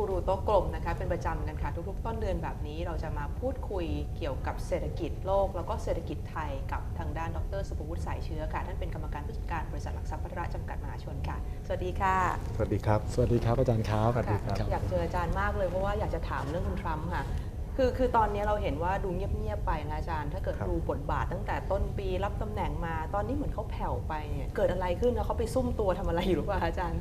กูรูโต๊ะกลมนะคะเป็นประจำกันค่ะทุกๆ ต้นเดือนแบบนี้เราจะมาพูดคุยเกี่ยวกับเศรษฐกิจโลก แล้วก็เศรษฐกิจไทยกับทางด้านดรสุภวุฒิสายเชื้อค่ะ ท่านเป็นกรรมการผู้จัดการบริษัทหลักทรัพย์พัฒระจำกัดมหาชนค่ะ สวัสดีค่ะ สวัสดีครับ สวัสดีครับอาจารย์ครับสวัสดีครับอยากเจออาจารย์มากเลยเพราะว่าอยากจะถามเรื่องคุณทรัมป์ค่ะคือคือตอนนี้เราเห็นว่าดูเงียบๆไปนะอาจารย์ ถ้าเกิดครับดูบทบาทตั้งแต่ต้นปีรับตำแหน่งมา ตอนนี้เหมือนเขาแผ่วไปเนี่ยเกิดอะไรขึ้นแล้วเขาไปซุ่มตัวทำอะไรอยู่หรือเปล่าอาจารย์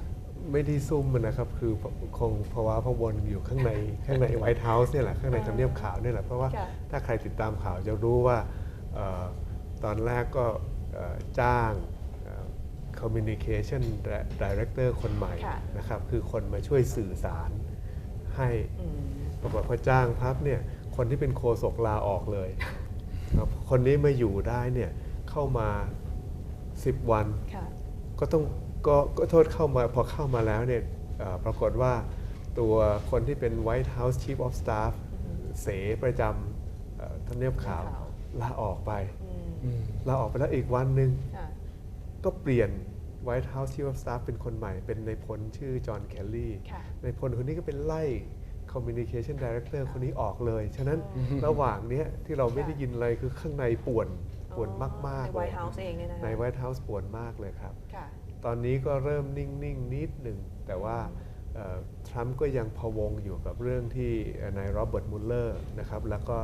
ไม่ได้ซุ่มมันนะครับ คือคงภาวะพะวนอยู่ข้างในข้างในไวท์เฮาส์เนี่ยแหละข้างในอ่าทำเนียบขาวเนี่ยแหละเพราะว่าค่ะถ้าใครติดตามข่าวจะรู้ว่าเอ่อตอนแรกก็เอ่อจ้างเอ่อ communication director คนใหม่ค่ะนะครับ คือคนมาช่วยสื่อสารให้อืมปรากฏพอจ้างพับเนี่ยคนที่เป็นโคศกลาออกเลยครับคนนี้มาอยู่ได้เนี่ยเข้ามา 10 วันค่ะก็ต้อง ก็ก็โทษเข้ามาพอเข้ามาแล้วเนี่ยเอ่อปรากฏว่าตัวคนที่เป็น White House Chief of Staff เสประจำเอ่อทำเนียบขาวทำเนียบขาวลาออกไปอืมอืมลาออกไปแล้วอีกวันหนึ่งค่ะก็เปลี่ยน White House Chief of Staff เป็นคนใหม่ เป็นในายพลชื่อจอห์นแคลลี่ค่ะในายพลคนนี้ก็เป็นไล่ Communication Director คนนี้ออกเลย ฉะนั้นอ๋อระหว่างเนี้ยที่เราไม่ได้ค่ะยินอะไรคือข้างในป่วนป่วนมากในๆไวเลยท์เฮาส์เองเนี่ยนะคะในไวท์เฮาส์ป่วนมากเลยครับค่ะ ตอนนี้ก็เริ่มนิ่งๆนิดหนึ่ง แต่ว่าเอ่อทรัมป์ก็ยังพะวงอยู่กับเรื่องที่เอ่อนายโรเบิร์ตมุลเลอร์นะครับแล้วก็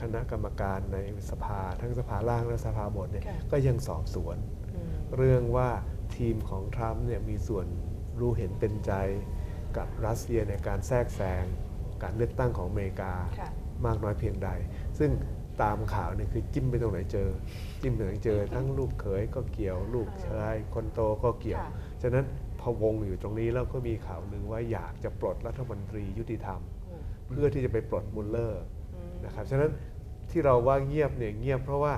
คณะกรรมการในสภาทั้งสภาล่างและสภาบนเนี่ยค่ะก็ยังสอบสวนอืมเรื่องว่าทีมของทรัมป์เนี่ยมีส่วนรู้เห็นเป็นใจกับรัสเซียในการแทรกแซงการเลือกตั้งของอเมริกาค่ะมากน้อยเพียงใด ซึ่ง ตามข่าวเนี่ยคือจิ้มไปตรงไหนเจอ จิ้มไปตรงไหนเจอ ทั้งลูกเขยก็เกี่ยว ลูกชายคนโตก็เกี่ยวค่ะฉะนั้นพะวงอยู่ตรงนี้แล้วก็มีข่าวหนึ่งว่าอยากจะปลดรัฐมนตรียุติธรรมอืมเพื่อที่จะไปปลดมุลเลอร์อืมนะครับฉะนั้นที่เราว่าเงียบเนี่ยเงียบเพราะว่า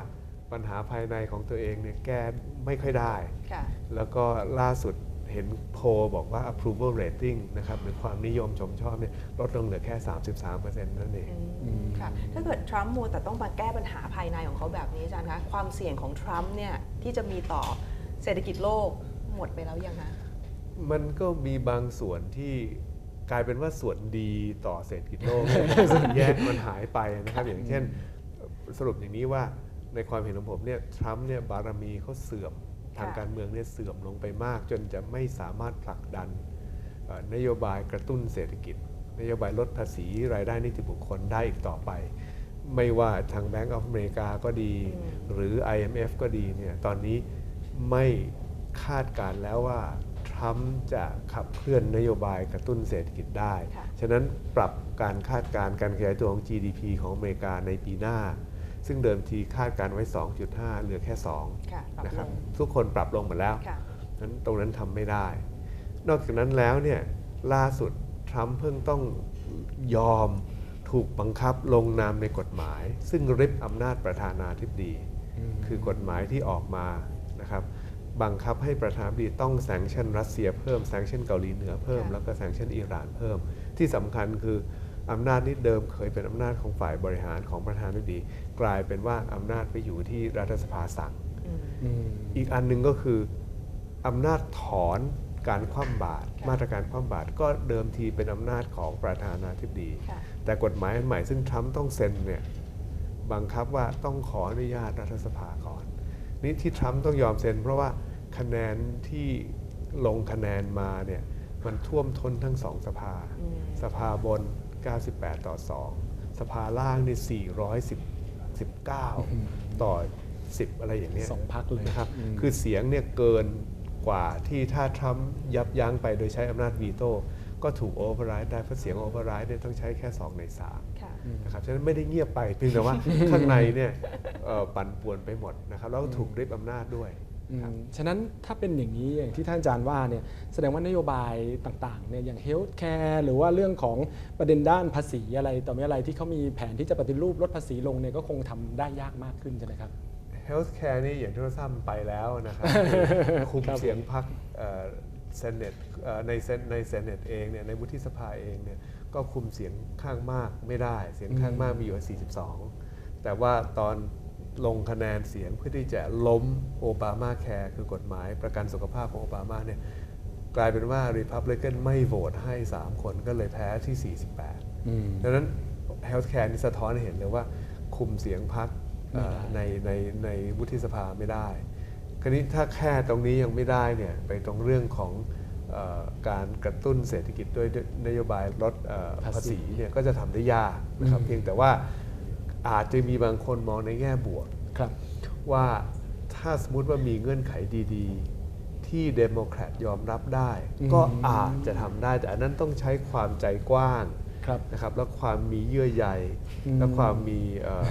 ปัญหาภายในของตัวเองเนี่ยแก้ไม่ค่อยได้ค่ะแล้วก็ล่าสุด เห็นโพลบอกว่า approval rating นะครับหรือความนิยมชมชอบเนี่ยลดลงเหลือแค่ 33%นั่นเองอืมค่ะถ้าเกิดทรัมป์มัวแต่ต้องมาแก้ปัญหาภายในของเขาแบบนี้อาจารย์คะความเสี่ยงของทรัมป์เนี่ยที่จะมีต่อเศรษฐกิจโลกหมดไปแล้วยังคะมันก็มีบางส่วนที่กลายเป็นว่าส่วนดีต่อเศรษฐกิจโลกแยกมันหายไปนะครับ อย่างเช่นสรุปอย่างนี้ว่าในความเห็นของผมเนี่ยทรัมป์เนี่ยบารมีเขาเสื่อม ทางค่ะการเมืองเนี่ยเสื่อมลงไปมาก จนจะไม่สามารถผลักดันเอ่อนโยบายกระตุ้นเศรษฐกิจ นโยบายลดภาษีรายได้นิติบุคคลได้อีกต่อไป ไม่ว่าทาง Bank of America ก็ดี หรือ IMF ก็ดีเนี่ยตอนนี้ไม่คาดการณ์แล้วว่าทรัมป์จะขับเคลื่อนนโยบายกระตุ้นเศรษฐกิจได้ค่ะฉะนั้นปรับการคาดการณ์การขยายตัวของ GDP ของอเมริกาในปีหน้า ซึ่งเดิมทีคาดการณ์ไว้ 2.5 เหลือแค่2ค่ะปรับนะคลรับงทุกคนปรับลงหมดแล้วค่ะนั้นตรงนั้นทำไม่ได้ นอกจากนั้นแล้วเนี่ยล่าสุดทรัมป์เพิ่งต้องยอมถูกบังคับลงนามในกฎหมาย ซึ่งริบอำนาจประธานาธิบดี คือกฎหมายที่ออกมานะครับบังคับให้ประธานาธิบดีต้องแซงชั่นรัสเซียเพิ่มแซงชั่นเกาหลีเหนือเพิ่มค่ะแล้วก็แซงชั่นอิหร่านเพิ่ม ที่สำคัญคือ อำนาจนี้เดิมเคยเป็นอำนาจของฝ่ายบริหารของประธานาธิบดี กลายเป็นว่าอำนาจไปอยู่ที่รัฐสภาสั่งอืมอืมอีกอันหนึ่งก็คืออำนาจถอนการคว่ำบาตรค่ะมาตรการคว่ำบาตรก็เดิมทีเป็นอำนาจของประธานาธิบดีค่ะแต่กฎหมายอันใหม่ซึ่งทรัมป์ต้องเซ็นเนี่ยบังคับว่าต้องขออนุญาตรัฐสภาก่อน นี่ที่ทรัมป์ต้องยอมเซ็นเพราะว่าคะแนนที่ลงคะแนนมาเนี่ยมันท่วมท้นทั้งสองสภาอืมสภาบน 98 ต่อ 2 สภาล่างนี่419 ต่อ 10 อะไรอย่างเนี้ยสองพักเลยนะครับอืมคือเสียงเนี่ยเกินกว่าที่ถ้าทรัมป์ยับยั้งไปโดยใช้อำนาจวีโต้ก็ถูกโอเวอร์ไรด์ได้เพราะเสียงโอเวอร์ไรด์เนี่ยต้องใช้แค่ 2 ใน3ค่ะนะครับฉะนั้นไม่ได้เงียบไปเพียงแต่ว่าข้างในเนี่ยเอ่อปั่นป่วนไปหมดนะครับแล้วก็ถูกริบอำนาจด้วยอืมครับ ฉะนั้นถ้าเป็นอย่างนี้อย่างที่ท่านอาจารย์ว่าเนี่ยแสดงว่านโยบายต่างๆเนี่ยอย่างเฮลท์แคร์หรือว่าเรื่องของประเด็นด้านภาษีอะไรต่อมีอะไรที่เขามีแผนที่จะปฏิรูปลดภาษีลงเนี่ยก็คงทำได้ยากมากขึ้นใช่ไหมครับ Healthcare นี่อย่างที่เราทราบไปแล้วนะครับคุมครับเสียงพรรคเซเนตในเซนในเซเนตเองเนี่ยในวุฒิสภาเองเนี่ยก็คุมเสียงข้างมากไม่ได้ เสียงข้างมากมีอยู่ 42 แต่ว่าตอน ลงคะแนนเสียงเพื่อที่จะล้มโอบามาแคร์คือกฎหมายประกันสุขภาพของโอบามาเนี่ยกลายเป็นว่า Republican ไม่โหวตให้ 3 คนก็เลยแพ้ที่ 48อืมดังนั้น Healthcare นี่สะท้อนให้เห็นเลยว่าคุมเสียงพักไม่ได้ในในในวุฒิสภาไม่ได้ คราวนี้ถ้าแค่ตรงนี้ยังไม่ได้เนี่ยไปตรงเรื่องของเออการกระตุ้นเศรษฐกิจด้วยนโยบายลดเอ่อภาษีภาษีเนี่ยก็จะทำได้ยากนะครับอืมเพียงแต่ว่า อาจจะมีบางคนมองในแง่บวกครับ ว่าถ้าสมมติว่ามีเงื่อนไขดีๆ ที่เดโมแครตยอมรับได้อืมก็อาจจะทำได้แต่อันนั้นต้องใช้ความใจกว้างครับนะครับ และความมีเยื่อใยอืมและความมีเอ่อ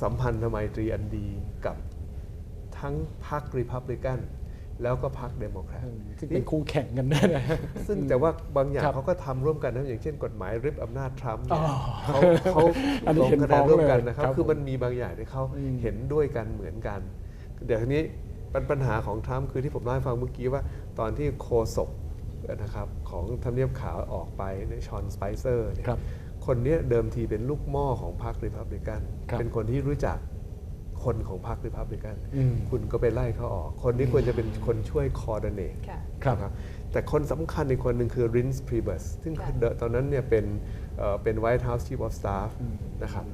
สัมพันธไมตรีอันดีกับทั้งพรรครีพับลิกัน แล้วก็พรรคเดโมแครตซึ่งเป็นคู่แข่งกันด้วยนะซึ่งแต่ว่าบางอย่างครับเขาก็ทำร่วมกันนะอย่างเช่นกฎหมายริบอำนาจทรัมป์เนี่ยอ๋อเขาเขาอันนี้ลงเห็นคะแนฟ้อนงร่วมกันเลยนะครับครับคือมันมีบางอย่างที่เขาอืมเห็นด้วยกันเหมือนกันเดี๋ยวทีนี้ปัญปัญหาของทรัมป์คือที่ผมเล่าให้ฟังเมื่อกี้ว่า ตอนที่โคศกนะครับของทำเนียบขาวออกไปในชอนสไปเซอร์เนี่ยครับคนเนี้ยเดิมทีเป็นลูกหม้อของพรรครีพับลิกันครับเป็นคนที่รู้จัก คนของพรรครีพับลิกันอืมคุณก็ไปไล่เขาออก คนที่ควรจะเป็นคนช่วยคอร์ดเนตค่ะครับนะครับแต่คนสำคัญอีกคนหนึ่งคือรินส์พรีเบ s ซึ่งค่ะเดอะตอนนั้นเนี่ยเป็นเอ่อเป็น White House Chief of Staff อืมนะครับ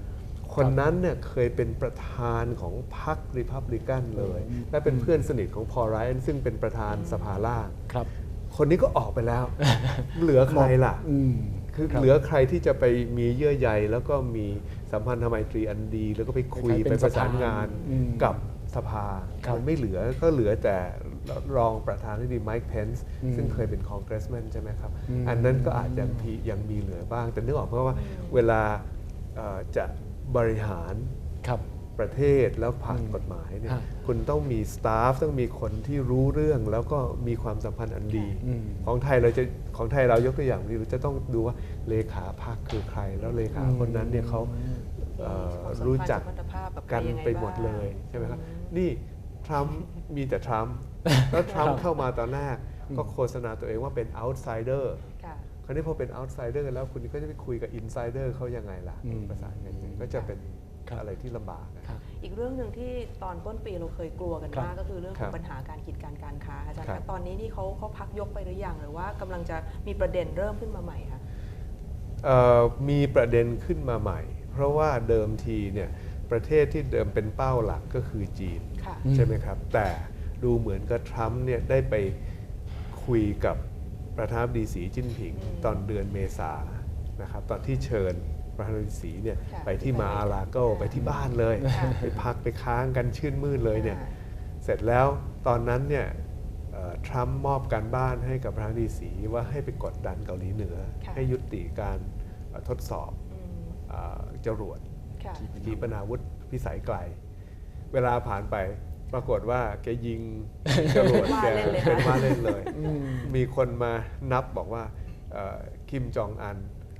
คนนั้นเนี่ยเคยเป็นประธานของพรรครีพับลิกันเลยอืมและเป็นเพื่อนสนิทของพอลไรอันซึ่งเป็นประธานสภาล่างครับ คนนี้ก็ออกไปแล้ว เหลือใครล่ะอืมคือรับเหลือใครที่จะไปมีเยื่อใยแล้วก็มี สัมพันธไมตรีอันดี แล้วก็ไปคุยคล้ายๆเป็ไปนประสานสภางานอืมกับสภาครับมันไม่เหลือก็เหลือแต่รองประธานที่ดีไมค์เพนส์อืมซึ่งเคยเป็นคองเกรสแมนใช่ไหมครับอืมอันนั้นก็อาจยังพียังมีเหลือบ้าง แต่นึกออกเพราะว่าเวลาเอ่อจะบริหารครับ ประเทศแล้วผ่านอืมกฎหมายเนี่ยฮะคุณต้องมีสตาฟต้องมีคนที่รู้เรื่องแล้วก็มีความสัมพันธ์อันดีอืมของไทยเราจะของไทยเรายกตัวอย่างนี้เราจะต้องดูว่าเลขาพรรคคือใคร แล้วเลขาคนนั้นเนี่ยเขาเอ่อความสัมพันธ์รู้จักสัมพันธภาพกับใครกันยังไงไปหมดบ้างเลยใช่ไหมครับอืมนี่ทรัมป์มีแต่ทรัมป์แล้วทรัมครัป์บเข้ามาตอนแรกก็โฆษณาตัวเองว่าเป็น outsider ค่ะคราวนี้พอเป็น outsider แล้วคุณก็จะไปคุยกับ insider เขายังไงล่ะอืมภาษานกันยังไงก็จะเป็นครับ อะไรที่ลำบากนะครับอีกเรื่องหนึ่งที่ตอนต้นปีเราเคยกลัวกันครับมากก็คือเรื่องขครัองบปัญหาการกีดการการค้าอาจารย์ครัคะบตอนนี้นี่เขาเขาพักยกไปหรือยังหรือว่ากำลังจะมีประเด็นเริ่มขึ้นมาใหม่คะเอ่อมีประเด็นขึ้นมาใหม่ เพราะว่าเดิมทีเนี่ยประเทศที่เดิมเป็นเป้าหลักก็คือจีนค่ะอืมใช่ไหมครับ แต่ดูเหมือนกับทรัมป์เนี่ยได้ไปคุยกับประธานาธิบดีสีจิ้นผิงอืมตอนเดือนเมษานะครับตอนที่เชิญ ประธานาธิบดีสีเนี่ยค่ะไปที่มาอาลาโกค่ะไปที่บ้านเลยค่ะไปพักไปค้างกันชื่นมื่นเลยเนี่ยค่ะเสร็จแล้วตอนนั้นเนี่ยเอ่อทรัมป์มอบการบ้านให้กับประธานาธิบดีสีว่าให้ไปกดดันเกาหลีเหนือค่ะให้ยุติการเอ่อทดสอบอืมเอ่อจรวดค่ะขีปนาวุธพิสัยไกล เวลาผ่านไปปรากฏว่าแกยิงจรวดว่าแกเล่นเลยเป็นนะว่าเล่นเลยอืมมีคนมานับบอกว่าเอ่อคิมจองอัน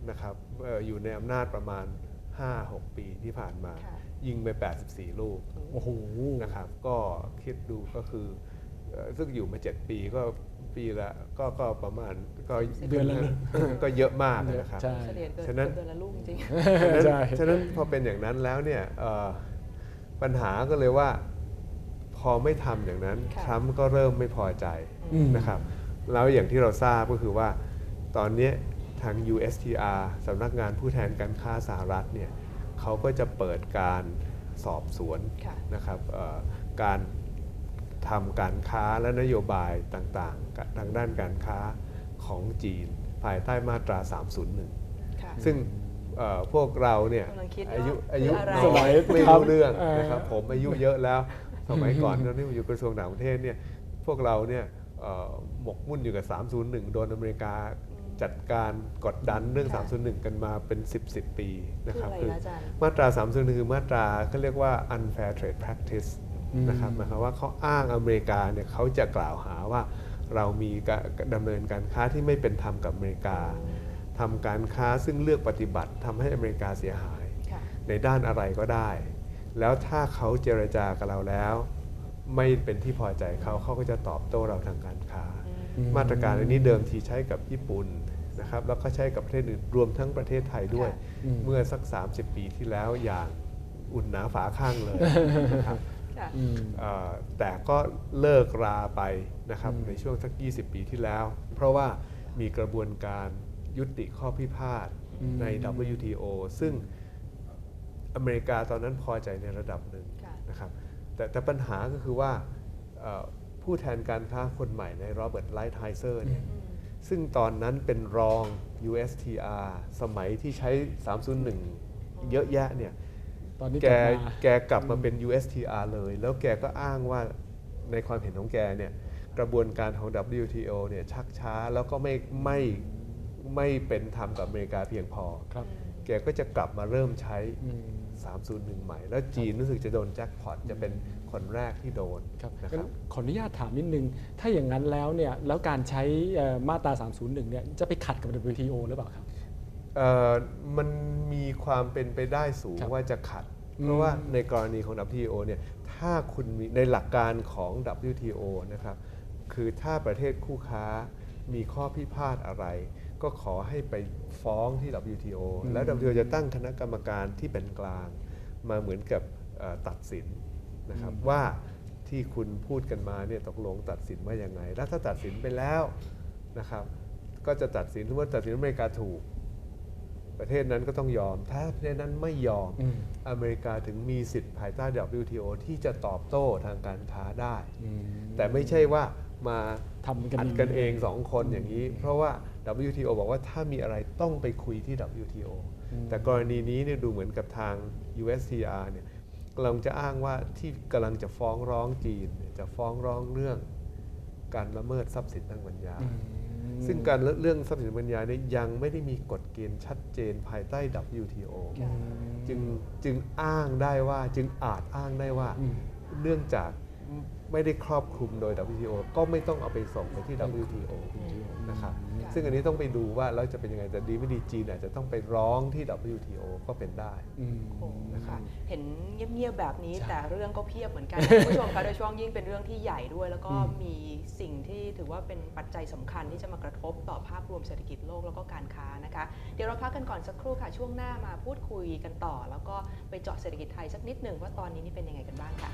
นะครับเอ่ออยู่ในอำนาจประมาณ 5-6 ปีที่ผ่านมาค่ะยิงไป 84 ลูกโอ้โหนะครับ ก็คิดดูก็คือเอ่อซึ่งอยู่มา 7 ปีก็ปีละก็ก็ประมาณก็เดือนละก็เยอะมากนะครับใช่เฉลี่ยเกินฉะนั้นเดือนละลูกจริงฉะนั้นใช่ฉะนั้นพอเป็นอย่างนั้นแล้วเนี่ยเอ่อปัญหาก็เลยว่าพอไม่ทำอย่างนั้นค่ะทรัมป์ก็เริ่มไม่พอใจอืมนะครับ แล้วอย่างที่เราทราบก็คือว่าตอนเนี้ย ทาง USTR สำนักงานผู้แทนการค้าสหรัฐเนี่ยเขาก็จะเปิดการสอบสวนค่ะนะครับเอ่อการทำการค้าและนโยบายต่างๆ ทางด้านการค้าของจีน ภายใต้มาตรา 301ค่ะซึ่งเอ่อพวกเราเนี่ยกำลังคิดว่าอายุอายุคืออะไรน้สมัอยยไม่ครัรู้บเรื่องเอ่อนะครับผมอายุเยอะแล้ว สมัยก่อนตอนที่ผมอยู่กระทรวงต่างประเทศเนี่ยพวกเราเนี่ยเอ่อหมกมุ่นอยู่กับ 301 โดนอเมริกา จัดการกดดันเรื่อง ค่ะ301 กันมาเป็น 10 10 ปีนะคือครับอะไรคะอาจารย์ มาตรา 301 คือมาตราเขาเรียกว่า unfair trade practice อืม นะครับหมายความว่าเขาอ้างอเมริกาเนี่ยเขาจะกล่าวหาว่าเรามีการดำเนินการค้าที่ไม่เป็นธรรมกับอเมริกาทำการค้าซึ่งเลือกปฏิบัติทำให้อเมริกาเสียหาย ค่ะ ในด้านอะไรก็ได้ แล้วถ้าเขาเจรจากับเราแล้ว ไม่เป็นที่พอใจเขาเขาก็จะตอบโต้เราทางการค้าอื มมาตรการอันนี้เดิมทีใช้กับญี่ปุ่นนะครับแล้วก็ใช้กับประเทศอื่นรวมทั้งประเทศไทยด้วยค่ะอืมเมื่อสัก 30 ปีที่แล้วอย่างอุ่นหนาฝาข้างเลยนะครับค่ะอืมเอ่อแต่ก็เลิกราไปนะครับอืมในช่วงสัก 20 ปีที่แล้ว เพราะว่ามีกระบวนการยุติข้อพิพาทใน WTO ซึ่งอเมริกาตอนนั้นพอใจในระดับหนึ่งค่ะนะครับแต่แต่ปัญหาก็คือว่าเอ่อ ผู้แทนการค้าคนใหม่ในโรเบิร์ตไลท์ไฮเซอร์เนี่ยอืมซึ่งตอนนั้นเป็นรอง USTR สมัยที่ใช้ 301 เยอะแยะเนี่ยตอนนี้แกกลับมาแกกลับมาเป็น USTR เลย แล้วแกก็อ้างว่าในความเห็นของแกเนี่ยกระบวนการของ WTO เนี่ยชักช้าแล้วก็ไม่ไม่ ไม่เป็นธรรมกับอเมริกาเพียงพอ ครับ แกก็จะกลับมาเริ่มใช้ อืม 301 ใหม่ แล้วจีนรู้สึกจะโดนแจ็คพอตจะเป็นคนแรกที่โดนครับนะคงั้รับ นขออนุญาตถามนิดนึง ถ้าอย่างนั้นแล้วเนี่ยแล้วการใช้เอ่อมาตรา 301 เนี่ยจะไปขัดกับ WTO หรือเปล่าครับ เอ่อมันมีความเป็นไปได้สูงครับว่าจะขัดอืมเพราะว่าในกรณีของ WTO เนี่ยถ้าคุณมีในหลักการของ WTO นะครับ คือถ้าประเทศคู่ค้ามีข้อพิพาทอะไร ก็ขอให้ไปฟ้องที่ WTO แล้ว WTO จะตั้งคณะกรรมการที่เป็นกลาง มาเหมือนกับเอ่อตัดสินนะครับว่าที่คุณพูดกันมาเนี่ยตกลงตัดสินว่ายังไง แล้วถ้าตัดสินไปแล้วนะครับ ก็จะตัดสินว่าตัดสินอเมริกาถูก ประเทศนั้นก็ต้องยอม ถ้าประเทศนั้นไม่ยอมอืมอเมริกาถึงมีสิทธิ์ภายใต้ WTO ที่จะตอบโต้ทางการค้าได้อืมแต่ไม่ใช่ว่ามาทำกันอัดกันเองสองคนอย่างนี้ เพราะว่า WTO บอกว่าถ้ามีอะไรต้องไปคุยที่ WTO อืมแต่กรณีนี้เนี่ยดูเหมือนกับทาง USTR เนี่ยกำลังจะอ้างว่าที่กำลังจะฟ้องร้องจีนเนี่ยจะฟ้องร้องเรื่องการละเมิดทรัพย์สินทางปัญญาอืมซึ่งการเรื่องทรัพย์สินทางปัญญาเนี่ยยังไม่ได้มีกฎเกณฑ์ชัดเจนภายใต้ WTO อืมจึงจึงอ้างได้ว่าจึงอาจอ้างได้ว่าอืมเนื่องจาก ไม่ได้ครอบคลุมโดย WTO ก็ไม่ต้องเอาไปส่งไปที่ WTO นะครับค่ะซึ่งอันนี้ต้องไปดูว่าแล้วจะเป็นยังไงแต่ดีไม่ดีจีนอาจจะต้องไปร้องที่ WTO ก็เป็นได้อืมโอ้นะครับค่ะเห็นเงียบๆแบบนี้ใช่แต่เรื่องก็เพียบเหมือนกันคุณผู้ชมคะโดยเฉพาะยิ่งเป็นเรื่องที่ใหญ่ด้วย แล้วก็อืมมีสิ่งที่ถือว่าเป็นปัจจัยสำคัญที่จะมากระทบต่อภาพรวมเศรษฐกิจโลกแล้วก็การค้านะคะเดี๋ยวเราพักกันก่อนสักครู่ค่ะช่วงหน้ามาพูดคุยกันต่อ แล้วก็ไปเจาะเศรษฐกิจไทยสักนิดหนึ่งว่าตอนนี้นี่เป็นยังไงกันบ้างค่ะ